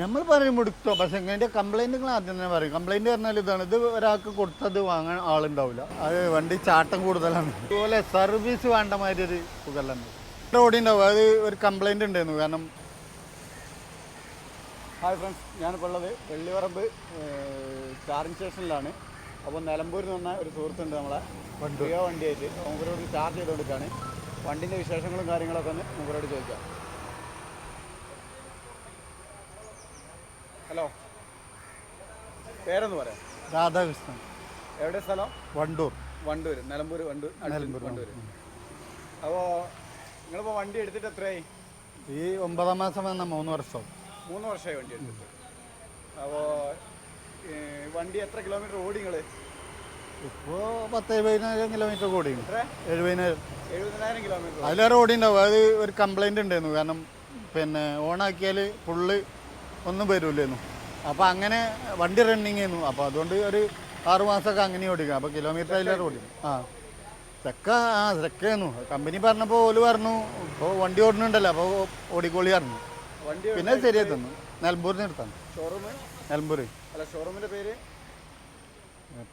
നമ്മൾ പറഞ്ഞു എടുത്തോ പക്ഷെ ഇങ്ങനെ കംപ്ലൈന്റുകൾ നിങ്ങൾ ആദ്യം തന്നെ പറയും. കംപ്ലൈന്റ് പറഞ്ഞാൽ ഇതാണ്. ഇത് ഒരാൾക്ക് കൊടുത്തത് വാങ്ങാൻ ആളുണ്ടാവില്ല. അത് വണ്ടി ചാട്ടം കൂടുതലാണ്. അതുപോലെ സർവീസ് വേണ്ട മാതിരി ഒരു സുഖമല്ല ഓടി ഉണ്ടാവും. അത് ഒരു കംപ്ലൈന്റ് ഉണ്ടായിരുന്നു. കാരണം ഹായ് ഫ്രണ്ട്സ് ഞാനിപ്പോൾ ഉള്ളത് വെള്ളിവറമ്പ് ചാർജിങ് സ്റ്റേഷനിലാണ് അപ്പോൾ നിലമ്പൂരിൽ നിന്ന് ഒരു സുഹൃത്തുണ്ട് നമ്മളെ. വണ്ടിയോ വണ്ടിയായിട്ട്. മൂപ്പരോട് ചാർജ് ചെയ്ത് കൊടുക്കുകയാണ് വണ്ടിന്റെ വിശേഷങ്ങളും കാര്യങ്ങളൊക്കെ ഒന്ന് മൂപ്പരോട് ചോദിക്കാം. ഹലോ. പേരെന്ന് പറയാം. രാധാകൃഷ്ണൻ. എവിടെ സ്ഥലം? വണ്ടൂർ. വണ്ടൂർ നിലമ്പൂർ വണ്ടൂർ നിലമ്പൂർ വണ്ടൂർ അപ്പോൾ നിങ്ങളിപ്പോൾ വണ്ടി എടുത്തിട്ട് എത്രയായി? ഈ ഒമ്പതാം മാസം വന്ന മൂന്ന് വർഷം. മൂന്ന് വർഷമായി വണ്ടി എടുത്തിട്ട്. അപ്പോൾ വണ്ടി എത്ര കിലോമീറ്റർ ഓടി നിങ്ങൾ ഇപ്പോൾ പത്ത് എഴുപതിനായിരം കിലോമീറ്റർ ഓടി എഴുപതിനായിരം. എഴുപതിനായിരം കിലോമീറ്റർ അതിലേറെ ഓടി ഉണ്ടാവും അത് ഒരു കംപ്ലൈന്റ് ഉണ്ടായിരുന്നു കാരണം പിന്നെ ഓണാക്കിയാൽ ഫുള്ള് ഒന്നും വരില്ലായിരുന്നു അപ്പോൾ അങ്ങനെ വണ്ടി റണ്ണിങ് ചെയ്യുന്നു അപ്പോൾ അതുകൊണ്ട് ഒരു ആറുമാസമൊക്കെ അങ്ങനെ ഓടിക്കും. അപ്പോൾ കിലോമീറ്റർ അതിലേറെ ഓടിക്കും. ആ. ചെക്ക ആ ചെക്കായിരുന്നു കമ്പനി പറഞ്ഞപ്പോൾ ഓൽ പറഞ്ഞു ഇപ്പോൾ വണ്ടി ഓടുന്നുണ്ടല്ലോ അപ്പോൾ ഓടിക്കോളി പറഞ്ഞു. പിന്നെ ശരിയായി തന്നു. നിലമ്പൂരിന് എടുത്താണ്. ഷോറൂം ഷോറൂമിന്റെ പേര്?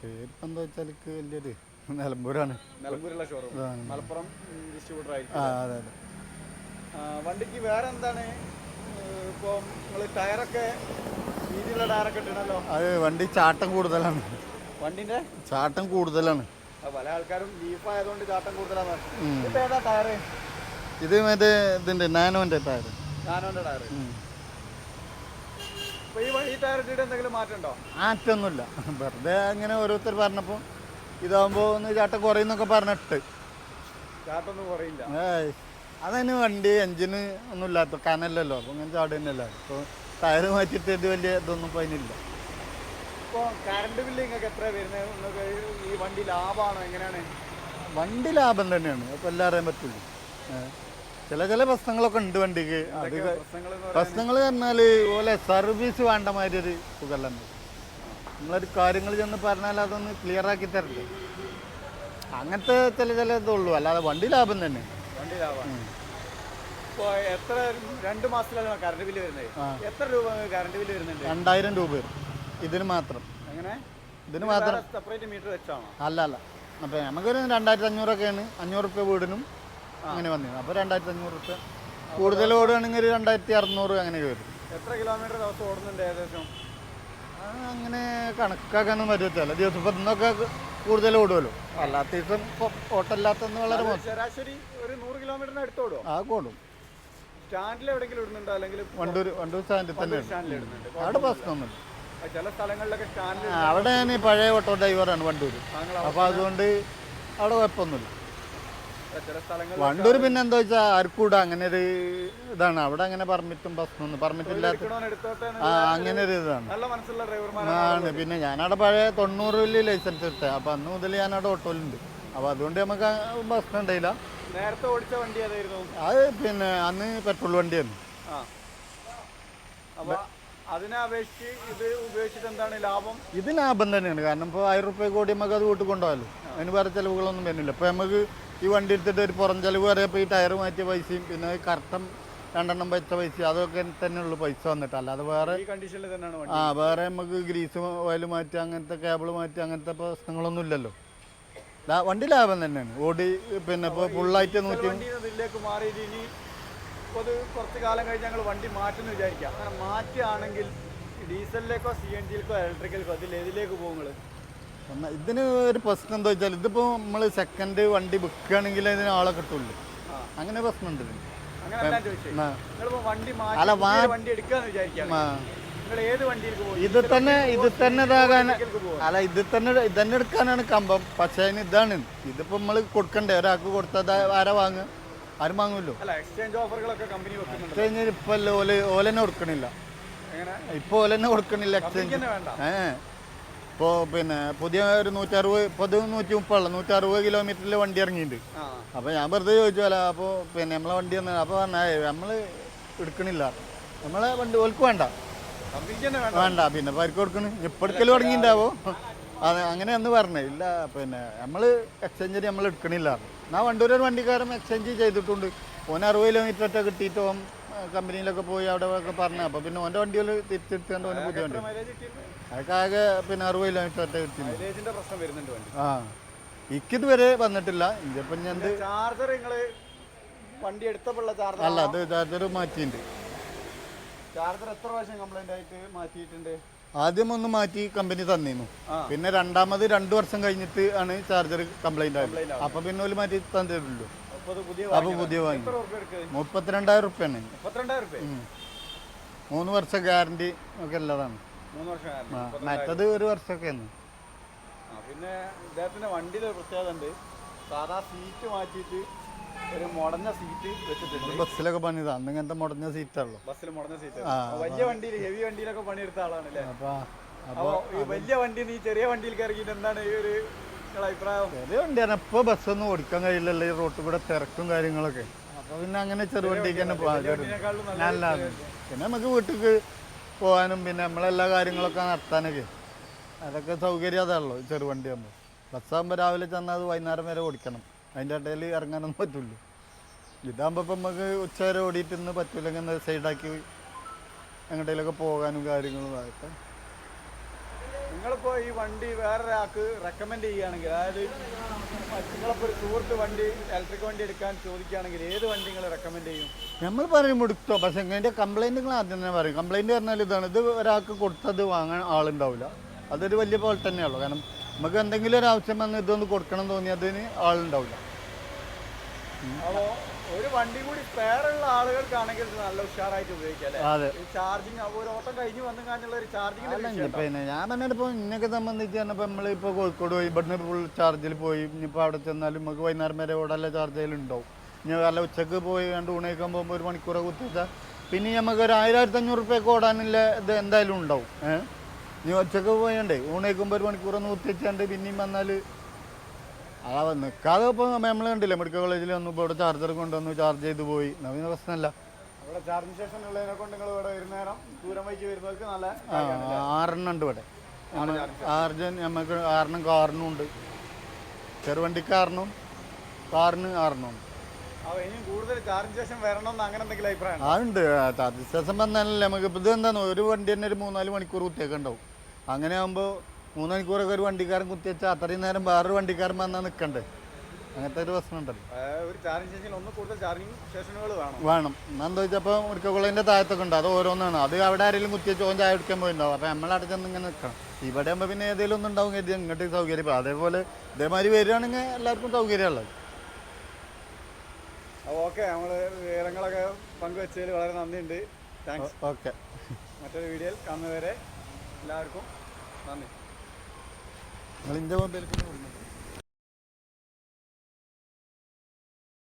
പേരിപ്പോൾ എന്താ വെച്ചാൽ വലിയൊരു നിലമ്പൂരാണ്. നിലമ്പൂരുള്ള ഷോറൂം. മലപ്പുറം ഡിസ്ട്രിബ്യൂട്ടർ ആയിരിക്കും ആ അതെ അതെ. വണ്ടിക്ക് വേറെ എന്താണ് ഇപ്പോൾ നിങ്ങൾ ടയറൊക്കെ രീതിയിലുള്ള ടയറൊക്കെ ഇട്ടണല്ലോ? അത് വണ്ടി ചാട്ടം കൂടുതലാണ്. വണ്ടിന്റെ? ചാട്ടം കൂടുതലാണ്. പല ആൾക്കാരും ലീഫ് ആയതുകൊണ്ട് ചാട്ടം കൂടുതലാണ്. ഇപ്പൊ ഏതാ ടയർ ഇത് മറ്റേ ഇതിന്റെ നാനോന്റെ ടയർ നാനോന്റെ ടയർ മാറ്റൊന്നുമില്ല. വെറുതെ അങ്ങനെ ഓരോരുത്തർ പറഞ്ഞപ്പോൾ ഇതാകുമ്പോൾ ഒന്ന് ചാട്ടം കുറയുന്നൊക്കെ പറഞ്ഞിട്ട്. ചാട്ടൊന്നും കുറയില്ല. ഏയ്. അതതിന് വണ്ടി എഞ്ചിന് ഒന്നും ഇല്ലാത്ത കനല്ലല്ലോ അപ്പം ഇങ്ങനെ ചാട് ചാടുന്നല്ല. ഇപ്പോൾ ടയർ മാറ്റിയിട്ട് ഇത് വലിയ ഇതൊന്നും ഇപ്പോൾ അതിനില്ല. ഇപ്പോൾ കറണ്ട് ബില്ല് നിങ്ങൾക്ക് എത്ര വരുന്നത്? നിങ്ങൾക്ക് ഈ വണ്ടി ലാഭമാണോ എങ്ങനെയാണ്? വണ്ടി ലാഭം തന്നെയാണ്. അപ്പോൾ എല്ലാം അറിയാൻ പറ്റുള്ളൂ. ചില ചില പ്രശ്നങ്ങളൊക്കെ ഉണ്ട് വണ്ടിക്ക്. അത് പ്രശ്നങ്ങൾ പറഞ്ഞാൽ പറഞ്ഞാൽ ഓലെ സർവീസ് വേണ്ട മാതിരി ഒരു സുഖമല്ല നമ്മളൊരു കാര്യങ്ങൾ ചെന്ന് പറഞ്ഞാൽ അതൊന്ന് ക്ലിയർ ആക്കി തരണ്ടേ? അങ്ങനത്തെ ചില ചില ഇതുള്ളൂ. അല്ലാതെ വണ്ടി ലാഭം തന്നെ. വണ്ടി ലാഭമാണ് ഇപ്പോൾ എത്ര രണ്ട് മാസത്തിലാണ് കറണ്ട് ബില്ല് വരുന്നത്? ആ. എത്ര രൂപ കറണ്ട് ബില്ല് വരുന്നുണ്ട്? രണ്ടായിരം രൂപ വരും. ഇതിന് മാത്രം. എങ്ങനെ? ഇതിന് മാത്രം. സെപ്പറേറ്റ് മീറ്റർ വെച്ചാണോ? അല്ല അല്ല. അപ്പോൾ നമുക്കൊരു രണ്ടായിരത്തി അഞ്ഞൂറൊക്കെയാണ് അഞ്ഞൂറ് റുപ്യ വീടിനും അങ്ങനെ വന്നിരുന്നു. അപ്പോൾ രണ്ടായിരത്തി അഞ്ഞൂറ് റുപ്യ കൂടുതൽ ഓടുകയാണെങ്കിൽ ഒരു രണ്ടായിരത്തി അറുന്നൂറ് അങ്ങനെയൊക്കെ വരും. എത്ര കിലോമീറ്റർ ദിവസം ഓടുന്നുണ്ട് ഏകദേശം? ആ, അങ്ങനെ കണക്കാക്കാനൊന്നും പറ്റത്തില്ല. ദിവസം ഇപ്പം ഇന്നൊക്കെ കൂടുതൽ ഓടുമല്ലോ അല്ലാത്ത ദിവസം ഇപ്പോൾ വളരെ ശരാശരി കിലോമീറ്ററിന് ആ സ്റ്റാൻഡിൽ എവിടെങ്കിലും ഇടുന്നുണ്ടോ? അല്ലെങ്കിൽ വണ്ടൂർ വണ്ടൂർ സ്റ്റാൻഡിൽ തന്നെ സ്റ്റാൻഡിൽ ഇടുന്നുണ്ട്. അവിടെ പ്രശ്നമൊന്നുമില്ല ആ, ചില സ്ഥലങ്ങളിലൊക്കെ സ്റ്റാൻഡിൽ അവിടെ ഞാൻ പഴയ ഓട്ടോ ഡ്രൈവറാണ് വണ്ടൂർ അപ്പൊ അപ്പോൾ അതുകൊണ്ട് അവിടെ കുഴപ്പമൊന്നുമില്ല. വണ്ടൂർ പിന്നെ എന്താ വെച്ചാൽ അരക്കൂട അങ്ങനെ ഒരു ഇതാണ്. അവിടെ അങ്ങനെ പെർമിറ്റും പ്രശ്നമൊന്നും പെർമിറ്റ് ഇല്ലാത്ത ആ അങ്ങനെ ഒരു ഇതാണ്. ആണ്. പിന്നെ ഞാനവിടെ പഴയ തൊണ്ണൂറിൽ ലൈസൻസ് എടുത്തത് അപ്പോൾ അന്ന് മുതൽ ഞാനവിടെ ഓട്ടോയിലുണ്ട്. അപ്പോൾ അതുകൊണ്ട് നമുക്ക് പ്രശ്നം ഉണ്ടായില്ല. നേരത്തെ ഓടിച്ച വണ്ടി ഏതായിരുന്നു? അത് പിന്നെ അന്ന് പെട്രോൾ വണ്ടിയായിരുന്നു ആ. അപ്പൊ അതിനെ അപേക്ഷിച്ച് ഇത് ഉപയോഗിച്ചിട്ട് എന്താണ് ലാഭം? ഇത് ലാഭം തന്നെയാണ്. കാരണം ഇപ്പോൾ ആയിരം റുപ്യ കൂടി നമുക്ക് അത് വീട്ടിൽ കൊണ്ടുപോകാമല്ലോ അതിന് വേറെ ചിലവുകളൊന്നും വരുന്നില്ല. ഇപ്പോൾ നമുക്ക് ഈ വണ്ടി എടുത്തിട്ട് ഒരു പുറം ചിലവ് വരെ ഈ ടയർ മാറ്റിയ പൈസയും പിന്നെ കറക്റ്റം രണ്ടെണ്ണം വെച്ച പൈസ അതൊക്കെ തന്നെയുള്ള പൈസ വന്നിട്ട്. അല്ലാതെ വേറെ കണ്ടീഷനിൽ തന്നെയാണ് ആ വേറെ നമുക്ക് ഗ്രീസ് ഓയിൽ മാറ്റി അങ്ങനത്തെ കേബിൾ മാറ്റി അങ്ങനത്തെ പ്രശ്നങ്ങളൊന്നും ഇല്ലല്ലോ. വണ്ടി ലാഭം തന്നെയാണ്. ഓടി പിന്നെ ഇപ്പോൾ ഫുള്ളായിട്ട് നൂറ്റി ഇതിലേക്ക് മാറിയിട്ട് ഇനി ഇത് കുറച്ച് കാലം കഴിഞ്ഞ് ഞങ്ങൾ വണ്ടി മാറ്റുമെന്ന് വിചാരിക്കാം. അങ്ങനെ മാറ്റുകയാണെങ്കിൽ ഡീസലിലേക്കോ സി എൻ ജിയിലേക്കോ ഇലക്ട്രിക്കൽക്കോ അതിൽ ഏതിലേക്ക് പോകും നിങ്ങൾ എന്നാ ഇതിന് ഒരു പ്രശ്നം എന്താ വെച്ചാൽ ഇതിപ്പോൾ നമ്മൾ സെക്കൻഡ് വണ്ടി വിൽക്കുകയാണെങ്കിൽ ഇതിന് ആളെ കിട്ടുള്ളൂ. അങ്ങനെ പ്രശ്നമുണ്ട് അല്ല വണ്ടി എടുക്കാന്ന് വിചാരിക്കാം ഇത് തന്നെ ഇത് തന്നെ ഇതാകാൻ അല്ല ഇത് തന്നെ ഇതന്നെ എടുക്കാനാണ് കമ്പം. പക്ഷേ അതിന് ഇതാണ്. ഇതിപ്പോ നമ്മൾ കൊടുക്കണ്ടേ? ഒരാൾക്ക് കൊടുത്തത് ആരാ വാങ്ങുക? ആരും വാങ്ങുമല്ലോ അല്ല എക്സ്ചേഞ്ച് ഓഫറുകളൊക്കെ കമ്പനി ഇപ്പം ഓൽ ഓലെന്നെ കൊടുക്കണില്ല. ഇപ്പൊ ഓല ഓലെന്നെ കൊടുക്കണില്ല എക്സ്ചേഞ്ച് ഏഹ് ഇപ്പോൾ പിന്നെ പുതിയ ഒരു നൂറ്ററുപത് ഇത് നൂറ്റി മുപ്പതുള്ള നൂറ്ററുപത് കിലോമീറ്ററിൽ വണ്ടി ഇറങ്ങിയിട്ടുണ്ട് അപ്പൊ അപ്പോൾ ഞാൻ വെറുതെ ചോദിച്ചാലോ അപ്പോൾ പിന്നെ നമ്മളെ വണ്ടി വന്ന് അപ്പോൾ പറഞ്ഞാൽ നമ്മൾ എടുക്കണില്ല. നമ്മളെ വണ്ടി ഓൽക്ക് വേണ്ട. തന്നെ വേണ്ട. പിന്നെ പരിക്ക് കൊടുക്കണ്. ഇപ്പടുക്കൽ തുടങ്ങിണ്ടാവോ അത് അങ്ങനെ ഒന്ന് പറഞ്ഞേ. ഇല്ല പിന്നെ നമ്മൾ എക്സ്ചേഞ്ച് നമ്മൾ എടുക്കണില്ല. ഞാൻ വണ്ടൂരൊരു ഒരു വണ്ടിക്കാരൻ എക്സ്ചേഞ്ച് ചെയ്തിട്ടുണ്ട്. ഓൻ അറുപത് കിലോമീറ്റർ ഒറ്റ കിട്ടിയിട്ട് ഓൻ കമ്പനിയിലൊക്കെ പോയി അവിടെ ഒക്കെ പറഞ്ഞു. അപ്പോൾ പിന്നെ ഓന്റെ വണ്ടികൾ തിരിച്ചെടുത്തുകൊണ്ട് ഓന് പുതിയ വണ്ടി അതൊക്കെ ആകെ പിന്നെ അറുപത് കിലോമീറ്റർ ഒറ്റ കിട്ടി ആ. ഇക്കിതുവരെ വന്നിട്ടില്ല. ഇതിപ്പം ഞാൻ ചാർജർ വണ്ടി എടുത്തപ്പോൾ ചാർജർ അല്ല അത് ചാർജർ മാറ്റിയിട്ടുണ്ട് ചാർജർ എത്ര പ്രാവശ്യം കംപ്ലൈന്റ് ആയിട്ട് മാറ്റിയിട്ടുണ്ട്? ആദ്യം ഒന്ന് മാറ്റി കമ്പനി തന്നിരുന്നു പിന്നെ രണ്ടാമത് രണ്ടു വർഷം കഴിഞ്ഞിട്ട് ആണ് ചാർജർ കംപ്ലൈന്റ് ആയത്. അപ്പൊ പിന്നെ ഒരു മാറ്റി തന്നിട്ടുള്ളൂ. അപ്പൊ പുതിയ വാങ്ങി. മുപ്പത്തിരണ്ടായിരം റുപ്യാണ് മൂന്ന് വർഷം ഗ്യാരണ്ടി ഒക്കെ ഉള്ളതാണ്. മറ്റത് ഒരു വർഷമൊക്കെയാണ് ആ, പിന്നെ ഇദ്ദേഹത്തിന്റെ വണ്ടിയിൽ പ്രത്യേകത ഉണ്ട്. സാധാ സീറ്റ് മാറ്റിയിട്ട് ഒരു മുടഞ്ഞ സീറ്റ് വെച്ചിട്ടുണ്ട്. ബസ്സിലൊക്കെ പണിതാ. അന്ന് ഇങ്ങനത്തെ മുടഞ്ഞ സീറ്റാണല്ലോ ബസ്സിൽ മുടഞ്ഞ സീറ്റ് വലിയ വണ്ടിയിൽ ഹെവി വണ്ടിയിലൊക്കെ പണിയെടുത്ത ആളാണ് അല്ലേ അപ്പൊ അപ്പൊ ഈ വലിയ വണ്ടി നീ ചെറിയ വണ്ടിയിൽ കയറിയിട്ട് എന്താണ് ഈ ഒരു അഭിപ്രായം? ചെറിയ വണ്ടിയാണ് ഇപ്പൊ ബസ്സൊന്നും ഓടിക്കാൻ കഴിയില്ലല്ലോ ഈ റോട്ടിൽ കൂടെ തിരക്കും കാര്യങ്ങളൊക്കെ. അപ്പൊ പിന്നെ അങ്ങനെ ചെറുവണ്ടിക്ക് തന്നെ പോകാൻ നല്ല പിന്നെ നമുക്ക് വീട്ടിക്ക് പോകാനും പിന്നെ നമ്മളെല്ലാ കാര്യങ്ങളൊക്കെ നടത്താനൊക്കെ. അതൊക്കെ സൗകര്യം അതാണല്ലോ ചെറുവണ്ടി ആകുമ്പോൾ ബസ്സാകുമ്പോൾ രാവിലെ ചെന്നാൽ അത് വൈകുന്നേരം വരെ ഓടിക്കണം. അതിന്റെ ഇടയിൽ ഇറങ്ങാനൊന്നും പറ്റുള്ളൂ ഇതാകുമ്പോൾ ഇപ്പം നമുക്ക് ഉച്ച വരെ ഓടിയിട്ട് ഇന്ന് പറ്റൂലെങ്കിൽ സൈഡാക്കി എങ്ങോട്ടേലൊക്കെ പോകാനും കാര്യങ്ങളും ആയിട്ട് നിങ്ങളിപ്പോൾ ഈ വണ്ടി വേറൊരാൾക്ക് റെക്കമെൻഡ് ചെയ്യുകയാണെങ്കിൽ അതായത് നിങ്ങളിപ്പോൾ ഒരു സുഹൃത്ത് വണ്ടി ഇലക്ട്രിക് വണ്ടി എടുക്കാൻ ചോദിക്കുകയാണെങ്കിൽ ഏത് വണ്ടി നിങ്ങൾ റെക്കമെൻഡ് ചെയ്യും? നമ്മൾ പറയും എടുത്തോ. പക്ഷെ ഇതിന്റെ കംപ്ലൈന്റുകൾ ആദ്യം തന്നെ പറയും. കംപ്ലൈന്റ് പറഞ്ഞാൽ ഇതാണ്. ഇത് ഒരാൾക്ക് കൊടുത്തത് വാങ്ങാൻ ആളുണ്ടാവില്ല അതൊരു വലിയ പോലെ തന്നെയുള്ളൂ കാരണം നമുക്ക് എന്തെങ്കിലും ഒരു ആവശ്യം വന്ന് ഇതൊന്ന് കൊടുക്കണം തോന്നിയതിന് ആളുണ്ടാവില്ല. അപ്പോൾ ഒരു വണ്ടി കൂടി സ്പെയറുള്ള ആളുകൾക്കാണെങ്കിൽ നല്ല ഉഷാറായിട്ട് ഉപയോഗിക്കാം ചാർജിങ് ഒരു ഓട്ടം കഴിഞ്ഞ് വന്നു കഴിഞ്ഞുള്ള ഒരു ചാർജിങ്ങിന്റെ അല്ല വിഷയം പിന്നെ ഞാൻ പറഞ്ഞപ്പോൾ ഇന്നൊക്കെ സംബന്ധിച്ച് പറഞ്ഞപ്പോൾ നമ്മളിപ്പോൾ കോഴിക്കോട് പോയി ഇവിടുന്ന് ഫുൾ ചാർജിൽ പോയി ഇനിയിപ്പോൾ അവിടെ ചെന്നാലും നമുക്ക് വൈകുന്നേരം വരെ ഓടല്ല ചാർജ് ഉണ്ടാവും. ഇനി വല്ല ഉച്ചയ്ക്ക് പോയി രണ്ട് ഊണയിക്കാൻ പോകുമ്പോൾ ഒരു മണിക്കൂറെ കുത്തിച്ചാൽ പിന്നെ നമുക്ക് ഒരു ആയിരം ആയിരത്തി അഞ്ഞൂറ് റുപ്യൊക്കെ ഓടാനുള്ള ഇത് എന്തായാലും ഉണ്ടാവും. ഏഹ്? ഇനി ഒറ്റയ്ക്ക് പോയണ്ടേ? ഊണേക്കും ഒരു മണിക്കൂറൊന്ന് കുത്തിച്ചാണ്ട് പിന്നെയും വന്നാൽ ആ നിൽക്കാതെ ഇപ്പോൾ നമ്മൾ കണ്ടില്ലേ മെഡിക്കൽ കോളേജിൽ വന്നു ഇപ്പോൾ ഇവിടെ ചാർജർ കൊണ്ടുവന്നു ചാർജ് ചെയ്ത് പോയി. നവീന പ്രശ്നമല്ല അവിടെ ചാർജിങ് സ്റ്റേഷൻ ഉള്ളതിനെ കൊണ്ട് നിങ്ങൾ ഇവിടെ വരുന്ന നേരം ദൂരം വൈകി വരുന്നവർക്ക് നല്ല ആറെണ്ണം ഉണ്ട് ഇവിടെ. ആർജൻ നമുക്ക് ആറിനും കാറിനും ഉണ്ട്. ചെറുവണ്ടിക്കാറിനും കാറിന് ആറിനും ഉണ്ട്. അതുണ്ട് ചാർജ് സ്റ്റേഷൻ വന്നാലല്ലേ നമുക്ക് ഇപ്പം ഇത് എന്താന്ന്? ഒരു വണ്ടി തന്നെ ഒരു മൂന്നാൽ മണിക്കൂർ കുത്തിയൊക്കെ ഉണ്ടാവും അങ്ങനെ ആകുമ്പോൾ മൂന്ന് മണിക്കൂറൊക്കെ ഒരു വണ്ടിക്കാരൻ കുത്തിവെച്ചാൽ അത്രയും നേരം വേറൊരു വണ്ടിക്കാരൻ വന്നാൽ നിൽക്കണ്ടേ അങ്ങനത്തെ ഒരു പ്രശ്നം ഉണ്ടല്ലോ. വേണം. എന്താ വെച്ചപ്പോൾ മെഡിക്കൽ കോളേജിന്റെ താഴത്തൊക്കെ ഉണ്ട്. അത് ഓരോന്നാണ്. അത് അവിടെ ആരെങ്കിലും കുത്തിവെച്ച് ഓൻ ചായ കുടിക്കാൻ പോയിണ്ടാവും. അപ്പം നമ്മളവിടെ ചെന്ന് ഇങ്ങനെ നിൽക്കണം ഇവിടെ ആകുമ്പോൾ പിന്നെ ഏതെങ്കിലും ഒന്നും ഉണ്ടാവും കരുതി ഇങ്ങോട്ട് സൗകര്യം. ഇപ്പം അതേപോലെ ഇതേമാതിരി വരികയാണെങ്കിൽ എല്ലാവർക്കും സൗകര്യമുള്ളത് ഓക്കെ. നമ്മൾ വിവരങ്ങളൊക്കെ പങ്കുവെച്ചതിൽ വളരെ നന്ദിയുണ്ട്. Thanks okay. മറ്റൊരു വീഡിയോയിൽ കാണുന്നവരെ എല്ലാവർക്കും നന്ദി. നിങ്ങൾ ഇന്റെ മൊബൈലിൽ